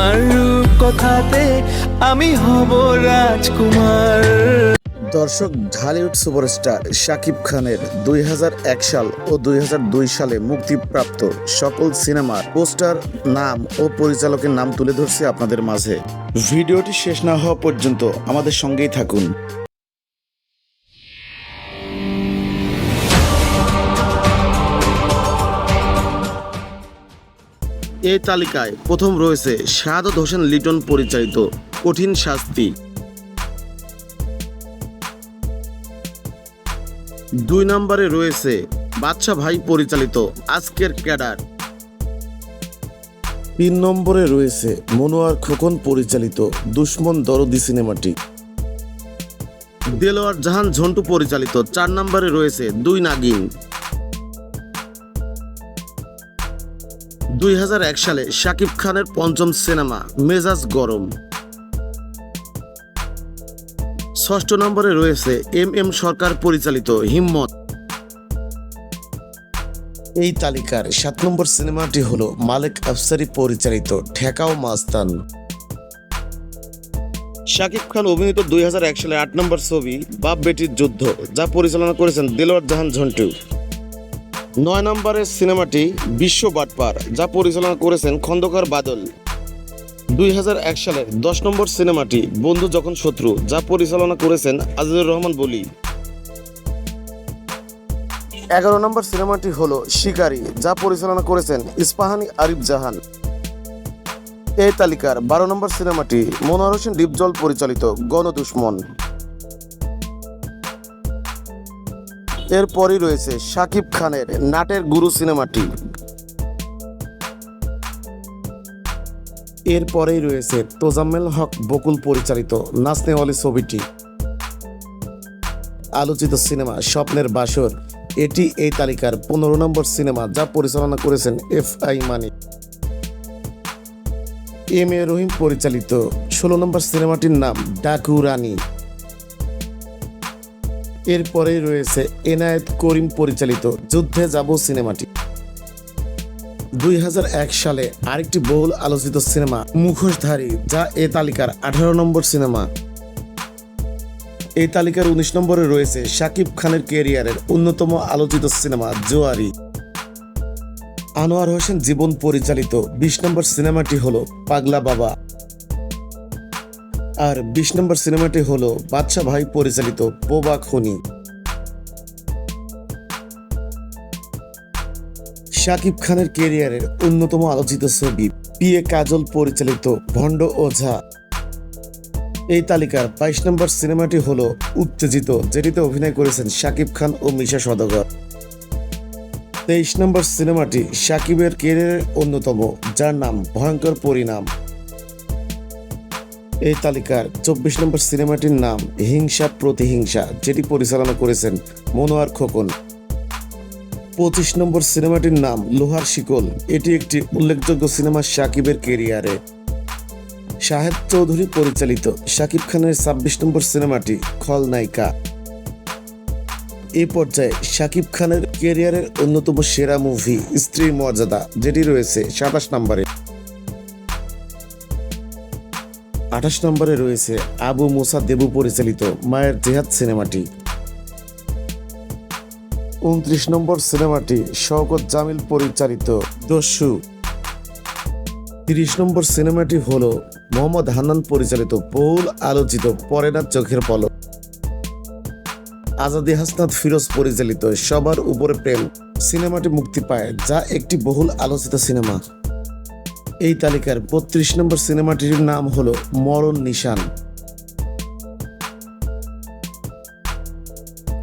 তোমার রূপ কথাতে আমি হব রাজকুমার। দর্শক, ঢালিউড সুপারস্টার শাকিব খানের দুই হাজার এক সাল ও দুই হাজার দুই সালে মুক্তিপ্রাপ্ত সকল সিনেমার পোস্টার, নাম ও পরিচালকের নাম তুলে ধরছে আপনাদের মাঝে। ভিডিওটি শেষ না হওয়া পর্যন্ত আমাদের সঙ্গেই থাকুন। এই তালিকায় প্রথম রয়েছে শাহাদত হোসেন লিটন পরিচালিত কঠিন শাস্তি। দুই নম্বরে রয়েছে বাদশা ভাই পরিচালিত আজকের ক্যাডার। তিন নম্বরে রয়েছে মনোয়ার খোকন পরিচালিত দুশ্মন দরদি সিনেমাটি। দেলোয়ার জাহান ঝন্টু পরিচালিত চার নম্বরে রয়েছে দুই নাগিন। দুই হাজার এক সালে শাকিব খানের পঞ্চম সিনেমা, মেজাজ গরম। ষষ্ঠ নম্বরে রয়েছে এম এম সরকার পরিচালিত হিম্মত। এই তালিকার সাত নম্বর সিনেমাটি হল মালিক আফসারি পরিচালিত ঠেকাও মাস্তান। শাকিব খান অভিনীত দুই হাজার এক সালে আট নম্বর ছবি, বাপ বেটির যুদ্ধ, যা পরিচালনা করেছেন দিলওয়ার জাহান ঝন্টু। নয় নম্বরের সিনেমাটি বিশ্ব বাটপার, যা পরিচালনা করেছেন খন্দকার বাদল। দুই হাজার এক সালের দশ নম্বর সিনেমাটি বন্ধু যখন শত্রু, যা পরিচালনা করেছেন আজিজুর রহমান বলি। এগারো নম্বর সিনেমাটি হলো শিকারি, যা পরিচালনা করেছেন ইস্পাহানি আরিফ জাহান। এই তালিকার বারো নম্বর সিনেমাটি মনোয়ার হোসেন ডিপজল পরিচালিত গণদুশ্মন এরপরই রয়েছে শাকিব খানের নাটের গুরু সিনেমাটি। এরপরেই রয়েছে তোজাম্মেল হক বকুল পরিচালিত নাচনেওয়ালি ছবিটি। আলোচিত সিনেমা স্বপ্নের বাসর। এটি এই তালিকার পনেরো নম্বর সিনেমা যা পরিচালনা করেছেন F I Manik M A Rahim পরিচালিত ষোলো নম্বর সিনেমাটির নাম ডাকু রানী। এরপরেই রয়েছে এনায়েত করিম পরিচালিত যুদ্ধে যাব সিনেমাটি। দুই হাজার এক সালে আরেকটি বহুল আলোচিত সিনেমা, মুখোশধারী, যা এ তালিকার আঠারো নম্বর সিনেমা। এই তালিকার উনিশ নম্বরে রয়েছে শাকিব খানের কেরিয়ারের অন্যতম আলোচিত সিনেমা, জোয়ারি। আনোয়ার হোসেন জীবন পরিচালিত বিশ নম্বর সিনেমাটি হলো পাগলা বাবা। আর বিশ নম্বর সিনেমাটি হলো বাদশা ভাই পরিচালিত বোবা খনি। শাকিব খানের কেরিয়ারের অন্যতম আলোচিত ছবি পিএ কাজল পরিচালিত ভণ্ড ওঝা এই তালিকার বাইশ নম্বর সিনেমাটি হলো উত্তেজিত, যেটিতে অভিনয় করেছেন শাকিব খান ও মিশা সদাগর তেইশ নম্বর সিনেমাটি শাকিবের কেরিয়ারের অন্যতম, যার নাম ভয়ঙ্কর পরিণাম। এই তালিকার চব্বিশ নম্বর সিনেমাটির নাম হিংসা প্রতিহিংসা, যেটি পরিচালনা করেছেন মনোয়ার খোকন। পঁচিশ নম্বর সিনেমাটির নাম লোহার শিকল, এটি একটি উল্লেখযোগ্য সিনেমা সাকিবের কেরিয়ারে। শাহেদ চৌধুরী পরিচালিত শাকিব খানের ছাব্বিশ নম্বর সিনেমাটি খলনায়িকা। এ পর্যায়ে শাকিব খানের কেরিয়ারের অন্যতম সেরা মুভি স্ত্রীর মর্যাদা, যেটি রয়েছে সাতাশ নম্বরে। আঠাশ নম্বরে রয়েছে আবু মুসা দেবু পরিচালিত মায়ের জেহাদ সিনেমাটি। উনত্রিশ নম্বর সিনেমাটি শওকত জামিল পরিচালিত দস্যু। তিরিশ নম্বর সিনেমাটি হল মোহাম্মদ হান্নান পরিচালিত বহুল আলোচিত পরেনার চোখের পলক। আজাদি হাসনাত ফিরোজ পরিচালিত সবার উপরে প্রেম। সিনেমাটি মুক্তি পায় যা একটি বহুল আলোচিত সিনেমা। এই তালিকার বত্রিশ নম্বর সিনেমাটির নাম হল মরণ নিশান।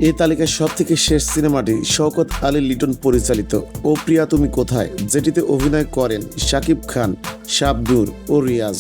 এই তালিকার সব থেকে শেষ সিনেমাটি শওকত আলী লিটন পরিচালিত, ও প্রিয়া তুমি কোথায়? যেটিতে অভিনয় করেন শাকিব খান শাবদুর ও রিয়াজ।